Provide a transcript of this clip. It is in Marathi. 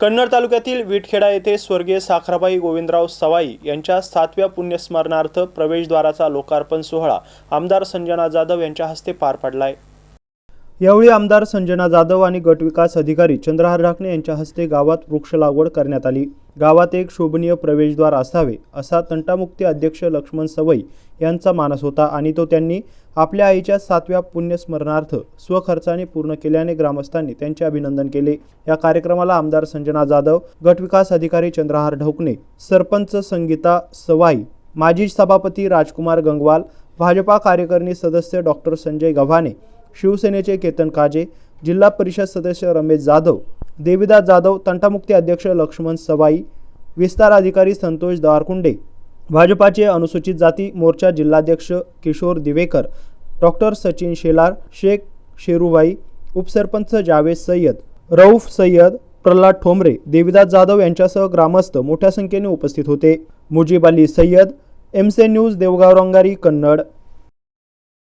कन्नड तालुक्यातील विटखेडा येथे स्वर्गीय साखराबाई गोविंदराव सवाई यांच्या सातव्या पुण्यस्मरणार्थ प्रवेशद्वाराचा लोकार्पण सोहळा आमदार संजना जाधव यांच्या हस्ते पार पडलाय. यावेळी आमदार संजना जाधव आणि गटविकास अधिकारी चंद्रहार ढाकणे यांच्या हस्ते गावात वृक्ष लागवड करण्यात आली. गावात एक शोभनीय प्रवेशद्वार असावे असा तंटामुक्ती अध्यक्ष लक्ष्मण सवई यांचा मानस होता आणि तो त्यांनी आपल्या आईच्या सातव्या पुण्यस्मरणार्थ स्वखर्चाने पूर्ण केल्याने ग्रामस्थांनी त्यांचे अभिनंदन केले. या कार्यक्रमाला आमदार संजना जाधव गटविकास अधिकारी चंद्रहार ढोकणे सरपंच संगीता सवाई माजी सभापती राजकुमार गंगवाल भाजपा कार्यकारिणी सदस्य डॉक्टर संजय गव्हाणे शिवसेनेचे केतन काजे जिल्हा परिषद सदस्य रमेश जाधव देविदास जाधव तंटामुक्ती अध्यक्ष लक्ष्मण सवाई विस्तार अधिकारी संतोष दारकुंडे भाजपाचे अनुसूचित जाती मोर्चा जिल्हाध्यक्ष किशोर दिवेकर डॉक्टर सचिन शेलार शेख शेरूबाई उपसरपंच जावेद सय्यद रऊफ सय्यद प्रल्हाद ठोंबरे देविदास जाधव यांच्यासह ग्रामस्थ मोठ्या संख्येने उपस्थित होते. मुजीब अली सय्यद एमसे न्यूज देवगाव रंगारी कन्नड.